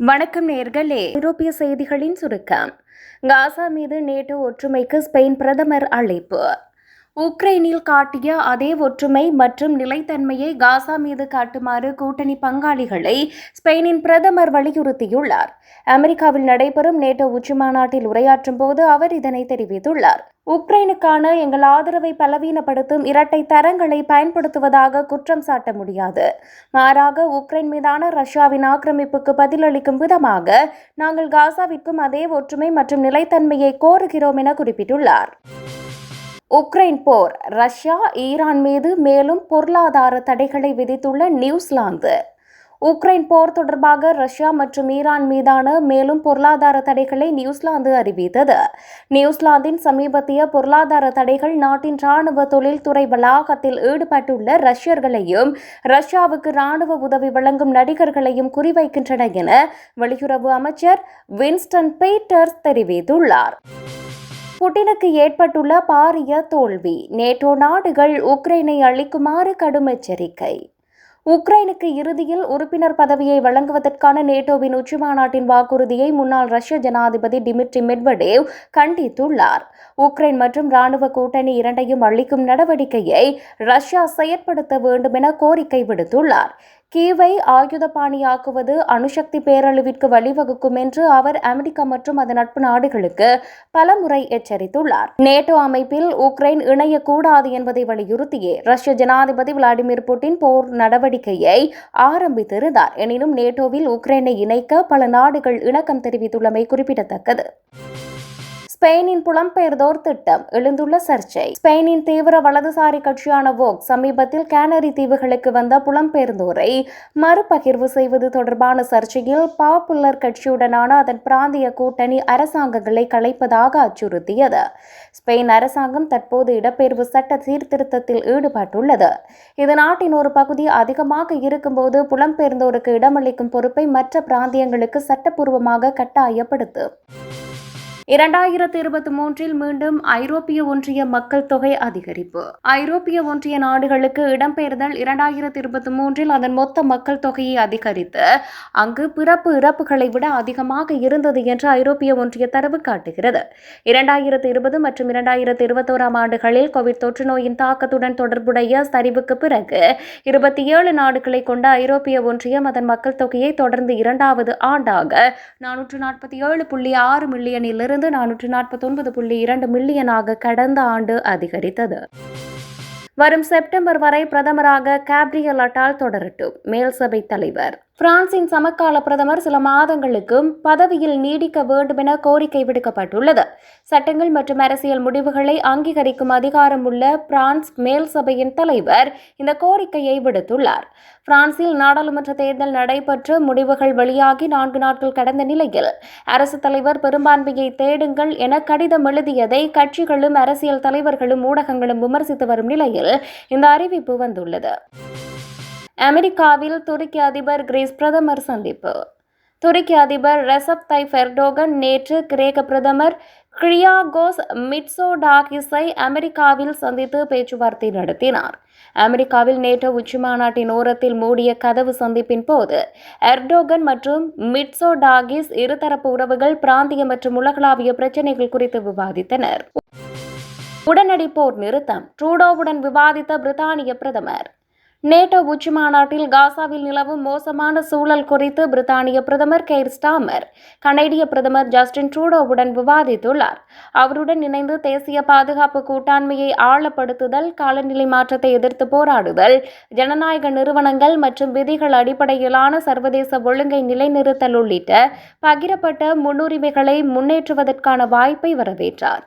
வணக்கம் நேர்களே. ஐரோப்பிய செய்திகளின் சுருக்கம். காசா மீது நேட்டோ ஒற்றுமைக்கு ஸ்பெயின் பிரதமர் அழைப்பு. உக்ரைனில் காட்டிய அதே ஒற்றுமை மற்றும் நிலைத்தன்மையை காசா மீது காட்டுமாறு கூட்டணி பங்காளிகளை ஸ்பெயினின் பிரதமர் வலியுறுத்தியுள்ளார். அமெரிக்காவில் நடைபெறும் நேட்டோ உச்சிமாநாட்டில் உரையாற்றும் போது அவர் இதனை தெரிவித்துள்ளார். உக்ரைனுக்கான எங்கள் ஆதரவை பலவீனப்படுத்தும் இரட்டை தரங்களை பயன்படுத்துவதாக குற்றம் சாட்ட முடியாது. மாறாக உக்ரைன் மீதான ரஷ்யாவின் ஆக்கிரமிப்புக்கு பதிலளிக்கும் விதமாக நாங்கள் காசாவிற்கும் அதே ஒற்றுமை மற்றும் நிலைத்தன்மையை கோருகிறோம் என குறிப்பிட்டுள்ளார். உக்ரைன் போர் ரஷ்யா ஈரான் மீது மேலும் பொருளாதார தடைகளை விதித்துள்ள நியூசிலாந்து. உக்ரைன் போர் தொடர்பாக ரஷ்யா மற்றும் ஈரான் மீதான மேலும் பொருளாதார தடைகளை நியூசிலாந்து அறிவித்தது. நியூசிலாந்தின் சமீபத்திய பொருளாதார தடைகள் நாட்டின் ராணுவ தொழில்துறை வளாகத்தில் ஈடுபட்டுள்ள ரஷ்யர்களையும் ரஷ்யாவுக்கு ராணுவ உதவி வழங்கும் நடிகர்களையும் குறிவைக்கின்றன என வெளியுறவு அமைச்சர் வின்ஸ்டன் பீட்டர்ஸ் தெரிவித்துள்ளார். புட்டினுக்கு ஏற்பட்டுள்ள பாரிய தோல்வி நேட்டோ நாடுகள் உக்ரைனை அளிக்குமாறு கடும் எச்சரிக்கை. உக்ரைனுக்கு இறுதியில் உறுப்பினர் பதவியை வழங்குவதற்கான நேட்டோவின் உச்சிமாநாட்டின் வாக்குறுதியை முன்னாள் ரஷ்ய ஜனாதிபதி டிமிட்ரி மெட்வடேவ் கண்டித்துள்ளார். உக்ரைன் மற்றும் ராணுவ கூட்டணி இரண்டையும் அளிக்கும் நடவடிக்கையை ரஷ்யா செயற்படுத்த வேண்டும் என கோரிக்கை விடுத்துள்ளார். கீவை ஆயுதபாணியாக்குவது அணுசக்தி பேரழிவிற்கு வழிவகுக்கும் என்று அவர் அமெரிக்கா மற்றும் அதன் நட்பு நாடுகளுக்கு பலமுறை எச்சரித்துள்ளார். நேட்டோ அமைப்பில் உக்ரைன் இணையக்கூடாது என்பதை வலியுறுத்தியே ரஷ்ய ஜனாதிபதி விளாடிமிர் புட்டின் போர் நடவடிக்கையை ஆரம்பித்திருந்தார். எனினும் நேட்டோவில் உக்ரைனை இணைக்க பல நாடுகள் இணக்கம் தெரிவித்துள்ளமை குறிப்பிடத்தக்கது. ஸ்பெயினின் புலம்பெயர்ந்தோர் திட்டம் எழுந்துள்ள சர்ச்சை. ஸ்பெயினின் தீவிர வலதுசாரி கட்சியான வோக் சமீபத்தில் கேனரி தீவுகளுக்கு வந்த புலம்பெயர்ந்தோரை மறுபகிர்வு செய்வது தொடர்பான சர்ச்சையில் பாப்புலர் கட்சியுடனான அதன் பிராந்திய கூட்டணி அரசாங்கங்களை கலைப்பதாக அச்சுறுத்தியது. ஸ்பெயின் அரசாங்கம் தற்போது இடப்பெயர்வு சட்ட சீர்திருத்தத்தில் ஈடுபட்டுள்ளது. இது நாட்டின் ஒரு பகுதி அதிகமாக இருக்கும்போது புலம்பெயர்ந்தோருக்கு இடமளிக்கும் பொறுப்பை மற்ற பிராந்தியங்களுக்கு சட்டப்பூர்வமாக கட்டாயப்படுத்தும் இரண்டாயிரத்தி இருபத்தி மூன்றில் மீண்டும் ஐரோப்பிய ஒன்றிய மக்கள் தொகை அதிகரிப்பு. ஐரோப்பிய ஒன்றிய நாடுகளுக்கு இடம்பெயர்தல் இரண்டாயிரத்தி இருபத்தி மூன்றில் அதன் மொத்த மக்கள் தொகையை அதிகரித்து அங்கு பிறப்பு இறப்புகளை விட அதிகமாக இருந்தது என்று ஐரோப்பிய ஒன்றிய தரவு காட்டுகிறது. இரண்டாயிரத்தி இருபது மற்றும் இரண்டாயிரத்தி இருபத்தோராம் ஆண்டுகளில் கோவிட் தொற்று நோயின் தாக்கத்துடன் தொடர்புடைய சரிவுக்கு பிறகு இருபத்தி ஏழு நாடுகளை கொண்ட ஐரோப்பிய ஒன்றியம் அதன் மக்கள் தொகையை தொடர்ந்து இரண்டாவது ஆண்டாக நானூற்று நாற்பத்தி ஏழு புள்ளி ஆறு மில்லியனிலிருந்து இருந்து நானூற்று நாற்பத்தொன்பது புள்ளி இரண்டு மில்லியனாக கடந்த ஆண்டு அதிகரித்தது. வரும் செப்டம்பர் வரை பிரதமராக கேப்ரியல் அட்டால் தொடரட்டும். மேல்சபை தலைவர் பிரான்சின் சமகால பிரதமர் சில மாதங்களுக்கும் பதவியில் நீடிக்க வேண்டுமென கோரிக்கை விடுக்கப்பட்டுள்ளது. சட்டங்கள் மற்றும் அரசியல் முடிவுகளை அங்கீகரிக்கும் அதிகாரம் உள்ள பிரான்ஸ் மேல் சபையின் தலைவர் இந்த கோரிக்கையை விடுத்துள்ளார். பிரான்சில் நாடாளுமன்ற தேர்தல் நடைபெற்று முடிவுகள் வெளியாகி நான்கு நாட்கள் கடந்த நிலையில் அரசு தலைவர் பெரும்பான்மையை தேடுங்கள் என கடிதம் எழுதியதை கட்சிகளும் அரசியல் தலைவர்களும் ஊடகங்களும் விமர்சித்து வரும் நிலையில் இந்த அறிவிப்பு வந்துள்ளது. அமெரிக்காவில் துருக்கி அதிபர் கிரீஸ் பிரதமர் சந்திப்பு. துருக்கி அதிபர் ரெசப் தைப் எர்டோகன் நேற்று கிரேக்க பிரதமர் கிரியாகோஸ் மிட்சோடாகிஸை அமெரிக்காவில் சந்தித்து பேச்சுவார்த்தை நடத்தினார். அமெரிக்காவில் நேற்று உச்சிமாநாட்டின் ஓரத்தில் மூடிய கதவு சந்திப்பின் போது எர்டோகன் மற்றும் மிட்சோடாகிஸ் இருதரப்பு உறவுகள் பிராந்திய மற்றும் உலகளாவிய பிரச்சினைகள் குறித்து விவாதித்தனர். உடனடி போர் நிறுத்தம் ட்ரூடோவுடன் விவாதித்த பிரித்தானிய பிரதமர் நேட்டோ உச்சி மாநாட்டில் காசாவில் நிலவும் மோசமான சூழல் குறித்து பிரித்தானிய பிரதமர் கெய்ர் ஸ்டாமர் கனேடிய பிரதமர் ஜஸ்டின் ட்ரூடோவுடன் விவாதித்துள்ளார். அவருடன் இணைந்து தேசிய பாதுகாப்பு கூட்டாண்மையை ஆழப்படுத்துதல் காலநிலை மாற்றத்தை எதிர்த்து போராடுதல் ஜனநாயக நிறுவனங்கள் மற்றும் விதிகள் அடிப்படையிலான சர்வதேச ஒழுங்கை நிலைநிறுத்தல் உள்ளிட்ட பகிரப்பட்ட முன்னுரிமைகளை முன்னேற்றுவதற்கான வாய்ப்பை வரவேற்றார்.